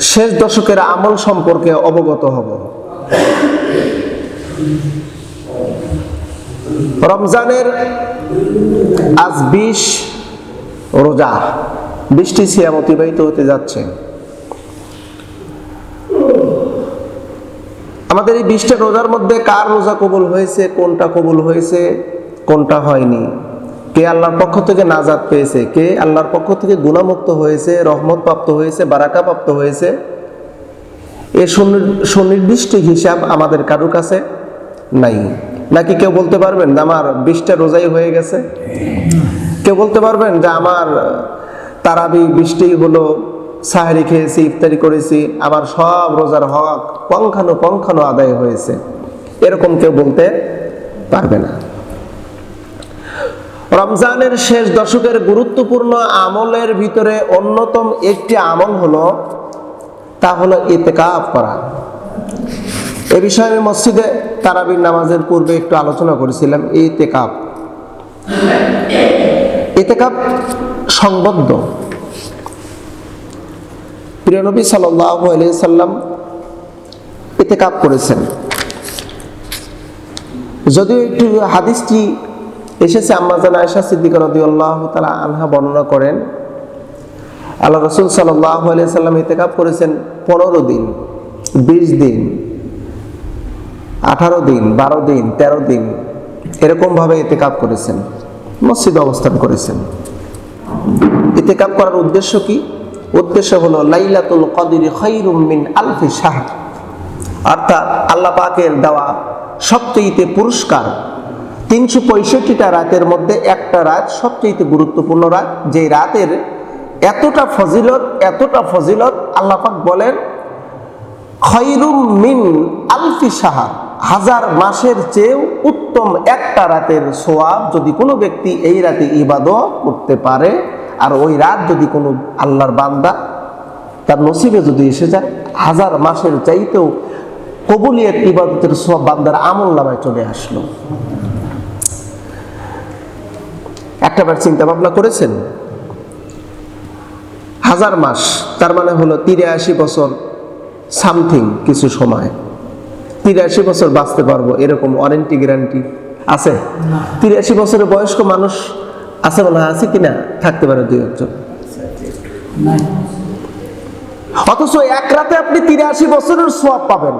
শেষ দশকের আমল সম্পর্কে অবগত হব। রমজানের আজ বিশ রোজা। বৃষ্টি সিয়াম অতিবাহিত হতে যাচ্ছে। আমাদের এই বিশটা রোজার মধ্যে কার রোজা কবুল হয়েছে, কোনটা কবুল হয়েছে, কোনটা হয়নি? কে আল্লাহর পক্ষ থেকে নাজাদ পেয়েছে? কে আল্লাহর পক্ষ থেকে গুণামুক্ত হয়েছে রহমত প্রাপ্ত হয়েছে বারাকা প্রাপ্ত হয়েছে? এ সুনি- সুনির্দিষ্ট হিসাব আমাদের কারোর কাছে নাই। নাকি কেউ বলতে পারবেন যে আমার বিশটা রোজাই হয়ে গেছে? কেউ বলতে পারবেন যে আমার তারাবি বৃষ্টি হলো, সাহারি খেয়েছি, ইফতারি করেছি, আমার সব রোজার হক পঙ্খানো পঙ্খানো আদায় হয়েছে। এরকম কেউ বলতে পারবে না। রমজানের শেষ দশকের গুরুত্বপূর্ণ আমলের ভিতরে অন্যতম একটি আমল হলো, তা হলো ইতেকাফ করা। এ বিষয়ে আমি মসজিদে তারাবির নামাজের পূর্বে একটু আলোচনা করেছিলাম, ইতেকাফ। ইতেকাফ সংবদ্ধ। প্রিয় নবী সাল্লাল্লাহু আলাইহি সাল্লাম ইতেকাফ করেছেন। যদিও একটু হাদিসটি এসেছে আম্মাজান আয়েশা সিদ্দিকা রাদিয়াল্লাহু তাআলা আনহা বর্ণনা করেন, আল্লাহ রসুল সাল্লাহ আলাইহি সাল্লাম ইতেকাফ করেছেন পনেরো দিন, বিশ দিন, আঠারো দিন, বারো দিন, তেরো দিন এরকম ভাবে ইতেকাফ করেছেন, মসজিদে অবস্থান করেছেন। ইতেকাফ করার উদ্দেশ্য কি? উদ্দেশ্য হলো লাইলাতুল কদরি খৈরুম মিন আলফি শাহর, অর্থাৎ আল্লাহ পাকের দেওয়া সবচেয়ে পুরস্কার তিনশো পঁয়ষট্টিটা রাতের মধ্যে একটা রাত সবচেয়ে গুরুত্বপূর্ণ রাত যে রাতের এতটা ফজিলত এতটা ফজিলত আল্লাহ পাক বলেন, খৈরুম মিন আলফি সাহার হাজার মাসের চেয়েও উত্তম একটা রাতের সোয়াব যদি কোনো ব্যক্তি এই রাতে ইবাদত করতে পারে, আর ওই রাত যদি কোনো আল্লাহর বান্দা তার নসিবে যদি এসে যায়, হাজার মাসের চাইতেও কবুলিয়ত ইবাদতের সব বান্দার আমল নামায় চলে আসলো। একটাবার চিন্তা ভাবনা করেছেন? হাজার মাস তার মানে হলো তিরাশি বছর সামথিং কিছু সময়। তিরাশি বছর বাঁচতে পারব এরকম ওয়ারেন্টি গ্যারান্টি আছে? তিরাশি বছরের বয়স্ক মানুষ আছে মনে হয় আছে কিনা? থাকতে পারে দুই একজন। অথচ এক রাতে আপনি তিরাশি বছরের সোয়াব পাবেন।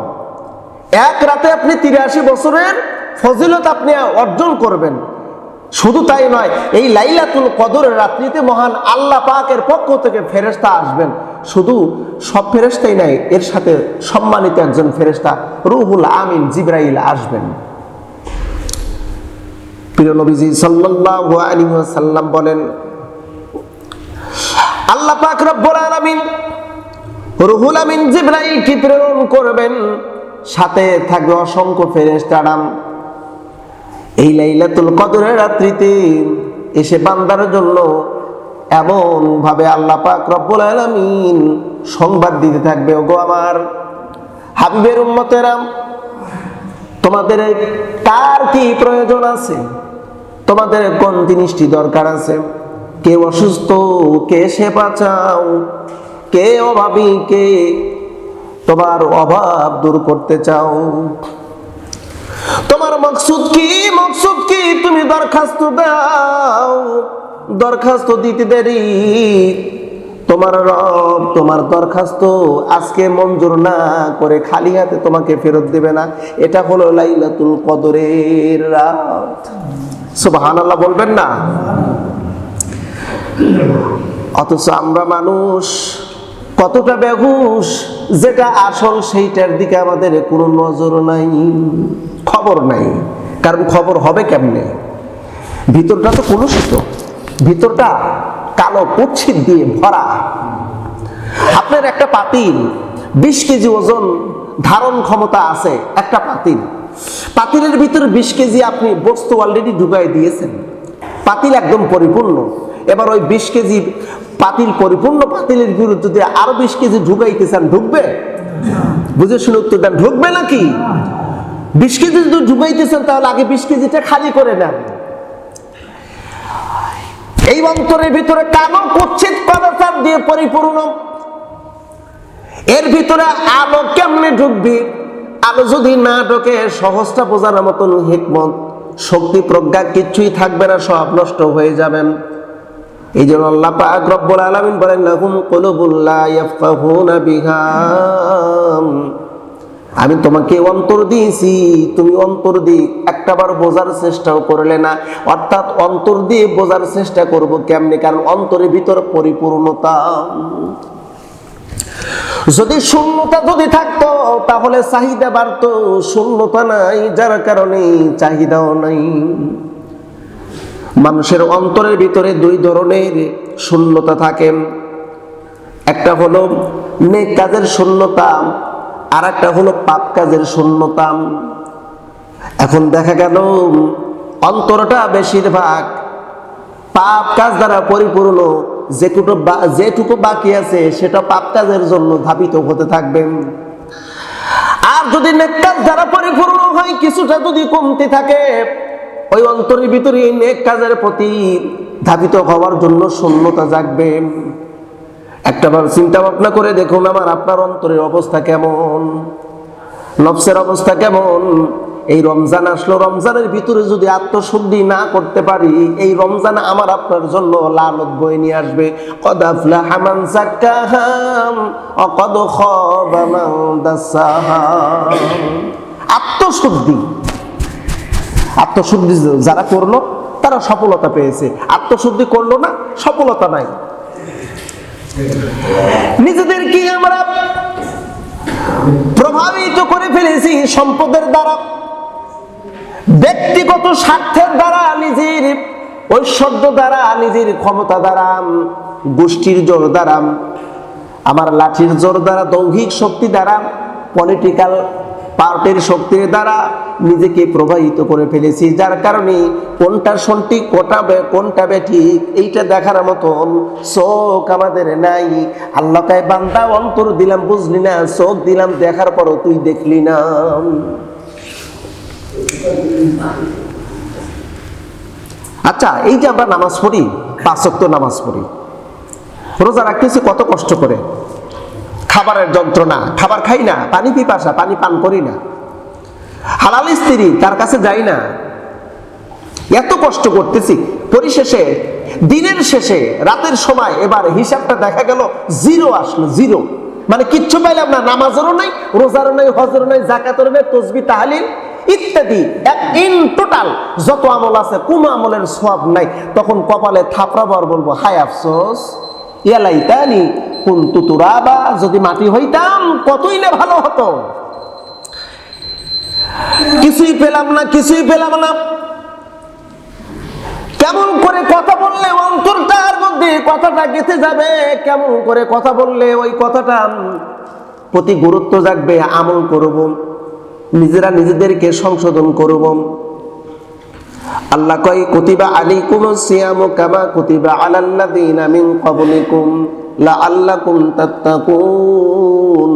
এক রাতে আপনি তিরাশি বছরের ফজিলত আপনি অর্জন করবেন। শুধু তাই নয়, এই লাইলাতুল কদরের রাত্রিতে মহান আল্লাহ পাকের পক্ষ থেকে ফেরেস্তা আসবেন। শুধু সব ফেরেস্তাই নাই, এর সাথে সম্মানিত একজন ফেরেস্তা রুহুল আমিন জিব্রাইল আসবেন। প্রিয় নবীজি সাল্লাল্লাহু আলাইহি ওয়াসাল্লাম বলেন, আল্লাহ পাক রব্বুল আলামিন রুহুল আমিন জিব্রাইল কি প্রেরণ করবেন। সাথে থাকবে অসংখ্য ফেরেশতারাম। এই লাইলাতুল কদরের রাত্রিতে এসে বান্দার জন্য এমন ভাবে আল্লাহ পাক রব্বুল আলামিন সংবাদ দিতে থাকবে, ওগো আমার হাবিবের উম্মতেরাম, তোমাদের কার কি প্রয়োজন আছে? তোমাদের কোন জিনিসটি দরকার আছে? কে অসুস্থ, কে সে চাও, কে অভাবী, কে তোমার অভাব দূর করতে চাও? তোমার মকসুদ কি? মকসুদ কি? তুমি দরখাস্ত দাও। দরখাস্ত দিতে দেরি। তোমার রব, তোমার দরখাস্ত আজকে মঞ্জুর না করে খালি হাতে তোমাকে ফেরত দেবে না। এটা হলো লাইলাতুল কদরের রাত। সুবহানাল্লাহ বলবেন না? অথচ আমরা মানুষ কতটা বেহুশ? যেটা আসল, সেইটার দিকে আমাদের কোনো নজর নাই, খবর নাই। কারণ খবর হবে কেমনে? ভিতরটা তো কলুষিত। ভিতরটা কালো কুচ্ছিত দিয়ে ভরা। আপনার একটা পাতিল, বিশ কেজি ওজন ধারণ ক্ষমতা আছে, একটা পাতিল। পাতিলের ভিতরে বিশ কেজি আপনি বস্তু অলরেডি ঢুকাই দিয়েছেন। পাতিল একদম পরিপূর্ণ। এবার ওই বিশ কেজি পাতিল, পরিপূর্ণ পাতিলের বিরুদ্ধে যদি আরও বিশ কেজি ঢুকাইতে চান, ঢুকবে? বুঝে শুনে উত্তর দেন, ঢুকবে নাকি? বিশ কেজি যদি ঢুকাইতেছেন তাহলে আগে বিশ কেজিটা খালি করে নেন। এই অন্তরের ভিতরে কানো কুচ্ছিত কদাচার দিয়ে পরিপূর্ণ। এর ভিতরে আলো কেমনে ঢুকবি? আলো যদি না ঢোকে, সহজটা বোঝার মতন হিকমত, শক্তি প্রজ্ঞা কিচ্ছুই থাকবে না, সব নষ্ট হয়ে যাবেন। এই জন্য আল্লাহ পাক রব্বুল আলামিন বলেন, লাহুম ইয়াফকাহুনা আমি তোমাকে অন্তর দিয়েছি, তুমি অন্তর দিয়ে একটাবার বোঝার চেষ্টাও করলে না। অর্থাৎ অন্তর দিয়ে বোঝার চেষ্টা করব কেমনি? কারণ অন্তরের ভিতর পরিপূর্ণতা। যদি শূন্যতা যদি থাকতো, তাহলে চাহিদা বাড়তো। শূন্যতা নাই, যার কারণে চাহিদাও নাই। মানুষের অন্তরের ভিতরে দুই ধরনের শূন্যতা থাকে। একটা হলো নেক কাজের শূন্যতা আর একটা হলো পাপ কাজের শূন্যতা। এখন দেখা গেল, অন্তরটা বেশিরভাগ পাপ কাজ দ্বারা পরিপূর্ণ, যেটুকু যেটুকু বাকি আছে সেটা পাপ কাজের জন্য ধাবিত হতে থাকবেন আর যদি নেক কাজ দ্বারা পরিপূর্ণ হয়, কিছুটা যদি কমতি থাকে ওই অন্তরের ভিতরে নেক কাজের প্রতি ধাবিত হওয়ার জন্য শূন্যতা জাগবে। একটাবার চিন্তা ভাবনা করে দেখুন আমার, আপনার অন্তরের অবস্থা কেমন? নফসের অবস্থা কেমন? এই রমজান আসলো, রমজানের ভিতরে যদি আত্মশুদ্ধি না করতে পারি, এই রমজান আমার আপনার জন্য লালত বয়ে নিয়ে আসবে। কদ আফলাহা মান যাক্কাহা ওয়া কদ খাবা মান আত্মশুদ্ধি। আত্মশুদ্ধি যারা করল, তারা সফলতা পেয়েছে। আত্মশুদ্ধি করল না, সফলতা নাই। নিজেদেরকে আমরা প্রভাবিত করে ফেলেছি সম্পদের দ্বারা, ব্যক্তিগত স্বার্থের দ্বারা, নিজের ঐশ্বর্য দ্বারা, নিজের ক্ষমতা দ্বারা, গোষ্ঠীর জোর দ্বারা, আমার লাঠির জোর দ্বারা, দৌহিক শক্তি দ্বারা পলিটিক্যাল পার্টির শক্তির দ্বারা নিজেকে প্রবাহিত করে ফেলেছি, যার কারণে কোনটা সঠিক কোটা কোনটা বেঠিক এইটা দেখার মতন চোখ আমাদের নাই। আল্লাহ কায়, বান্দা, অন্তর দিলাম, বুঝলি না চোখ দিলাম, দেখার পরও তুই দেখলি না। আচ্ছা এই যে আমরা নামাজ পড়ি পাঁচক্ত নামাজ পড়ি, রোজা রাখতেছি কত কষ্ট করে? খাবারের যন্ত্রণা, খাবার খাই না, পানি পিপাসা, পানি পান করি না। হালাল স্ত্রী তার কাছে যাই না। এত কষ্ট করতেছি, পরিশেষে, দিনের শেষে, রাতের সময় এবার হিসাবটা দেখা গেল জিরো আসলো, জিরো। মানে কিচ্ছু পাইলাম না, নামাজেরও নাই, রোজারও নাই, হজেরও নাই, জাকাতেরও নাই, তসবি, তাহলিল ইত্যাদি। ইন টোটাল যত আমল আছে, কোনো আমলের সব নাই। তখন কপালে থাপড়াবার বলব, হায় আফসোস। ইয়ালাইতানি কুন্তু তুরাবা, যদি মাটি হইতাম কতই না ভালো হতো। কিছুই পেলাম না, কিছুই পেলাম না। কেমন করে কথা বললে অন্তরটার মধ্যে কথাটা গেঁথে যাবে। কেমন করে কথা বললে ওই কথাটা প্রতি গুরুত্ব জাগবে, আমল করব। নিজেরা নিজেদেরকে সংশোধন করব। আল্লাহ কয় কুতিবা আলাইকুম সিয়ামু কামা কুতিবা আলাল্লাযিনা মিন ক্বাবলিকুম লাআল্লাকুম তাত্তাকুন।